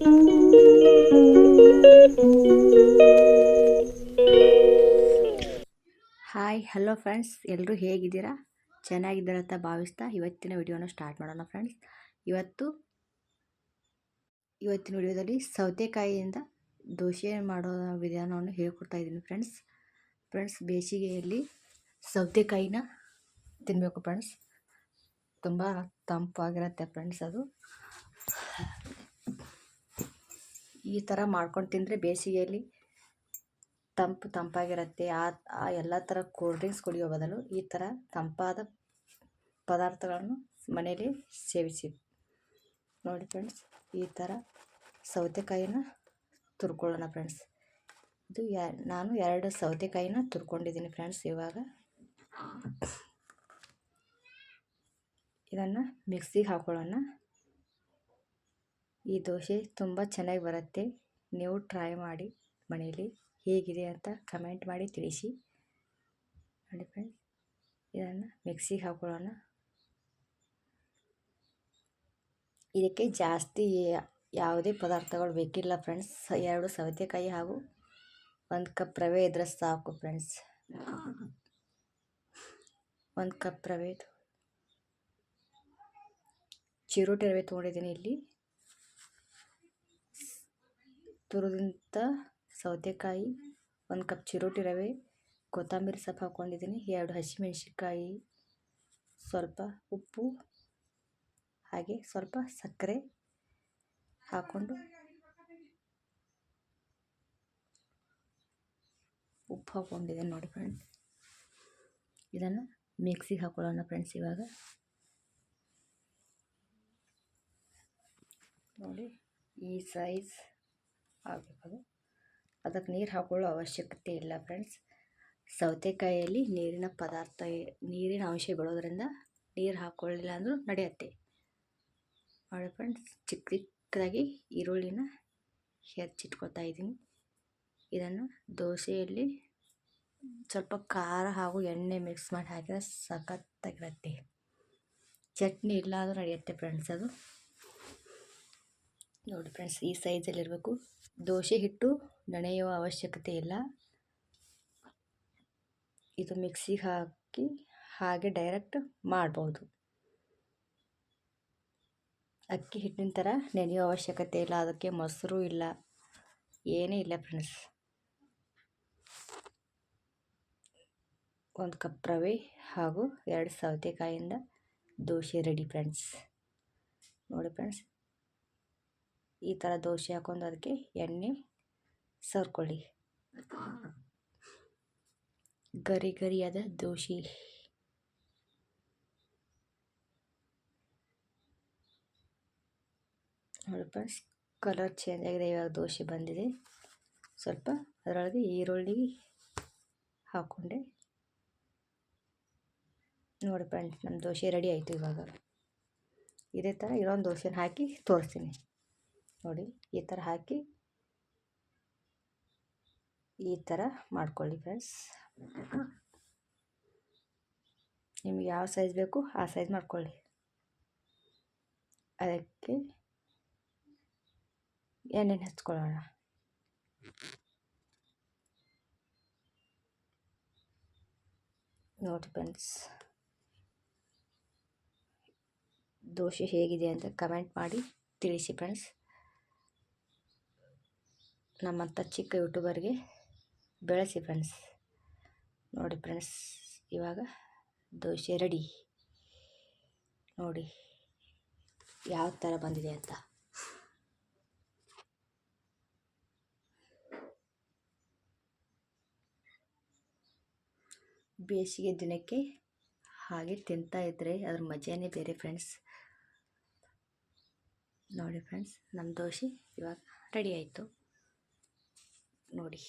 Hi hello friends ಎಲ್ಲರೂ ಹೇಗಿದ್ದೀರಾ? ಚೆನ್ನಾಗಿದ್ದೀರ ಅಂತ ಭಾವಿಸ್ತಾ ಇವತ್ತಿನ ವಿಡಿಯೋನ ಸ್ಟಾರ್ಟ್ ಮಾಡೋಣ ಫ್ರೆಂಡ್ಸ್ ಇವತ್ತು, ಇವತ್ತಿನ ವಿಡಿಯೋದಲ್ಲಿ ಸೌತೆಕಾಯಿಯಿಂದ ದೋಸೆ ಮಾಡೋ ವಿಧಾನವನ್ನು ಹೇಳ್ಕೊಡ್ತಾ ಇದ್ದೀನಿ ಫ್ರೆಂಡ್ಸ್ ಫ್ರೆಂಡ್ಸ್ ಬೇಸಿಗೆಯಲ್ಲಿ ಸೌತೆಕಾಯಿನ ತಿನ್ನಬೇಕು ಫ್ರೆಂಡ್ಸ್ ತುಂಬ ತಂಪಾಗಿರುತ್ತೆ ಫ್ರೆಂಡ್ಸ್ ಅದು. ಈ ಥರ ಮಾಡ್ಕೊಂಡು ತಿಂದರೆ ಬೇಸಿಗೆಯಲ್ಲಿ ತಂಪು ತಂಪಾಗಿರುತ್ತೆ. ಆ ಆ ಎಲ್ಲ ಥರ ಕೂಲ್ ಡ್ರಿಂಕ್ಸ್ ಕುಡಿಯೋ ಬದಲು ಈ ಥರ ತಂಪಾದ ಪದಾರ್ಥಗಳನ್ನು ಮನೆಯಲ್ಲಿ ಸೇವಿಸಿ. ನೋಡಿ ಫ್ರೆಂಡ್ಸ್ ಈ ಥರ ಸೌತೆಕಾಯಿನ ತುರ್ಕೊಳ್ಳೋಣ ಫ್ರೆಂಡ್ಸ್ ಇದು ಯಾ, ನಾನು ಎರಡು ಸೌತೆಕಾಯಿನ ತುರ್ಕೊಂಡಿದ್ದೀನಿ ಫ್ರೆಂಡ್ಸ್ ಇವಾಗ. ಇದನ್ನು ಮಿಕ್ಸಿಗೆ ಹಾಕೊಳ್ಳೋಣ. ಈ ದೋಸೆ ತುಂಬ ಚೆನ್ನಾಗಿ ಬರುತ್ತೆ. ನೀವು ಟ್ರೈ ಮಾಡಿ ಮನೆಯಲ್ಲಿ ಹೇಗಿದೆ ಅಂತ ಕಮೆಂಟ್ ಮಾಡಿ ತಿಳಿಸಿ. ನೋಡಿ ಫ್ರೆಂಡ್ಸ್ ಇದನ್ನು ಮಿಕ್ಸಿಗೆ ಹಾಕೊಳ್ಳೋಣ. ಇದಕ್ಕೆ ಜಾಸ್ತಿ ಯಾವುದೇ ಪದಾರ್ಥಗಳು ಬೇಕಿಲ್ಲ ಫ್ರೆಂಡ್ಸ್ ಎರಡು ಸೌತೆಕಾಯಿ ಹಾಗೂ ಒಂದು ಕಪ್ ರವೆ ಇದ್ರೆ ಸಾಕು ಫ್ರೆಂಡ್ಸ್ ಒಂದು ಕಪ್ ರವೆ ಚಿರೋಟಿ ರವೆ ತೊಗೊಂಡಿದ್ದೀನಿ ಇಲ್ಲಿ. ತುರಿದಂಥ ಸೌತೆಕಾಯಿ, ಒಂದು ಕಪ್ ಚಿರೋಟಿ ರವೆ, ಕೊತ್ತಂಬರಿ ಸೊಪ್ಪು ಹಾಕ್ಕೊಂಡಿದ್ದೀನಿ ಎರಡು ಹಸಿಮೆಣ್ಸಿನ್ಕಾಯಿ, ಸ್ವಲ್ಪ ಉಪ್ಪು, ಹಾಗೆ ಸ್ವಲ್ಪ ಸಕ್ಕರೆ ಹಾಕ್ಕೊಂಡು ಉಪ್ಪು ಹಾಕ್ಕೊಂಡಿದ್ದೀನಿ ನೋಡಿ ಫ್ರೆಂಡ್ಸ್ ಇದನ್ನು ಮಿಕ್ಸಿಗೆ ಹಾಕೊಳ್ಳೋಣ ಫ್ರೆಂಡ್ಸ್ ಇವಾಗ. ನೋಡಿ, ಈ ಸೈಜ್ ಆಗಬೇಕು. ಅದಕ್ಕೆ ನೀರು ಹಾಕೊಳ್ಳೋ ಅವಶ್ಯಕತೆ ಇಲ್ಲ ಫ್ರೆಂಡ್ಸ್. ಸೌತೆಕಾಯಿಯಲ್ಲಿ ನೀರಿನ ಪದಾರ್ಥ, ನೀರಿನ ಅಂಶ ಬೀಳೋದ್ರಿಂದ ನೀರು ಹಾಕ್ಕೊಳ್ಳಿಲ್ಲ ಅಂದರೂ ನಡೆಯುತ್ತೆ. ನೋಡಿ ಫ್ರೆಂಡ್ಸ್ ಚಿಕ್ಕ ಚಿಕ್ಕದಾಗಿ ಈರುಳ್ಳಿನ ಹೆಚ್ಚಿಟ್ಕೊತಾ ಇದ್ದೀನಿ. ಇದನ್ನು ದೋಸೆಯಲ್ಲಿ ಸ್ವಲ್ಪ ಖಾರ ಹಾಗೂ ಎಣ್ಣೆ ಮಿಕ್ಸ್ ಮಾಡಿ ಹಾಕಿದ್ರೆ ಸಖತ್ತಾಗಿರುತ್ತೆ. ಚಟ್ನಿ ಇಲ್ಲ ಆದರೂ ನಡೆಯುತ್ತೆ ಫ್ರೆಂಡ್ಸ್ ಅದು. ನೋಡಿ ಫ್ರೆಂಡ್ಸ್ ಈ ಸೈಜಲ್ಲಿರಬೇಕು ದೋಸೆ ಹಿಟ್ಟು ನೆನೆಯುವ ಅವಶ್ಯಕತೆ ಇಲ್ಲ. ಇದು ಮಿಕ್ಸಿಗೆ ಹಾಕಿ ಹಾಗೆ ಡೈರೆಕ್ಟ್ ಮಾಡ್ಬೋದು. ಅಕ್ಕಿ ಹಿಟ್ಟಿನ ಥರ ನೆನೆಯೋ ಅವಶ್ಯಕತೆ ಇಲ್ಲ, ಅದಕ್ಕೆ ಮೊಸರು ಇಲ್ಲ, ಏನೇ ಇಲ್ಲ ಫ್ರೆಂಡ್ಸ್ ಒಂದು ಕಪ್ ರವೆ ಹಾಗೂ ಎರಡು ಸೌತೆಕಾಯಿಂದ ದೋಸೆ ರೆಡಿ ಫ್ರೆಂಡ್ಸ್ ನೋಡಿ ಫ್ರೆಂಡ್ಸ್ ಈ ಥರ ದೋಸೆ ಹಾಕೊಂಡು ಅದಕ್ಕೆ ಎಣ್ಣೆ ಸರ್ಕೊಳ್ಳಿ. ಗರಿ ಗರಿಯಾದ ದೋಸೆ. ನೋಡಿ ಫ್ರೆಂಡ್ಸ್, ಕಲರ್ ಚೇಂಜ್ ಆಗಿದೆ, ಇವಾಗ ದೋಸೆ ಬಂದಿದೆ. ಸ್ವಲ್ಪ ಅದರೊಳಗೆ ಈರುಳ್ಳಿ ಹಾಕ್ಕೊಂಡೆ ನೋಡಿ ಫ್ರೆಂಡ್ಸ್ ನಮ್ಮ ದೋಸೆ ರೆಡಿ ಆಯಿತು ಇವಾಗ. ಇದೇ ಥರ ಇನ್ನೊಂದು ದೋಸೆನ ಹಾಕಿ ತೋರಿಸ್ತೀನಿ. ನೋಡಿ, ಈ ಥರ ಹಾಕಿ. ಈ ಥರ ಮಾಡ್ಕೊಳ್ಳಿ ಫ್ರೆಂಡ್ಸ್ ನಿಮ್ಗೆ ಯಾವ ಸೈಜ್ ಬೇಕು ಆ ಸೈಜ್ ಮಾಡ್ಕೊಳ್ಳಿ. ಅದಕ್ಕೆ ಎಣ್ಣೆ ಹಚ್ಕೊಳ್ಳೋಣ. ನೋಡಿ ಫ್ರೆಂಡ್ಸ್ ದೋಷ ಹೇಗಿದೆ ಅಂತ ಕಮೆಂಟ್ ಮಾಡಿ ತಿಳಿಸಿ ಫ್ರೆಂಡ್ಸ್ ನಮ್ಮಂಥ ಚಿಕ್ಕ ಯೂಟ್ಯೂಬರ್ಗೆ ಬೆಳೆಸಿ ಫ್ರೆಂಡ್ಸ್ ನೋಡಿ ಫ್ರೆಂಡ್ಸ್ ಇವಾಗ ದೋಸೆ ರೆಡಿ ನೋಡಿ ಯಾವ ಥರ ಬಂದಿದೆ ಅಂತ. ಬೇಸಿಗೆ ದಿನಕ್ಕೆ ಹಾಗೆ ತಿಂತಾ ಇದ್ದರೆ ಅದ್ರ ಮಜಾನೇ ಬೇರೆ ಫ್ರೆಂಡ್ಸ್ ನೋಡಿ ಫ್ರೆಂಡ್ಸ್ ನಮ್ಮ ದೋಸೆ ಇವಾಗ ರೆಡಿ ಆಯಿತು. ನೋಡಿ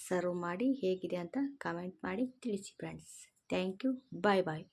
ಸರ್ವ್ ಮಾಡಿ ಹೇಗಿದೆ ಅಂತ ಕಮೆಂಟ್ ಮಾಡಿ ತಿಳಿಸಿ friends thank you bye bye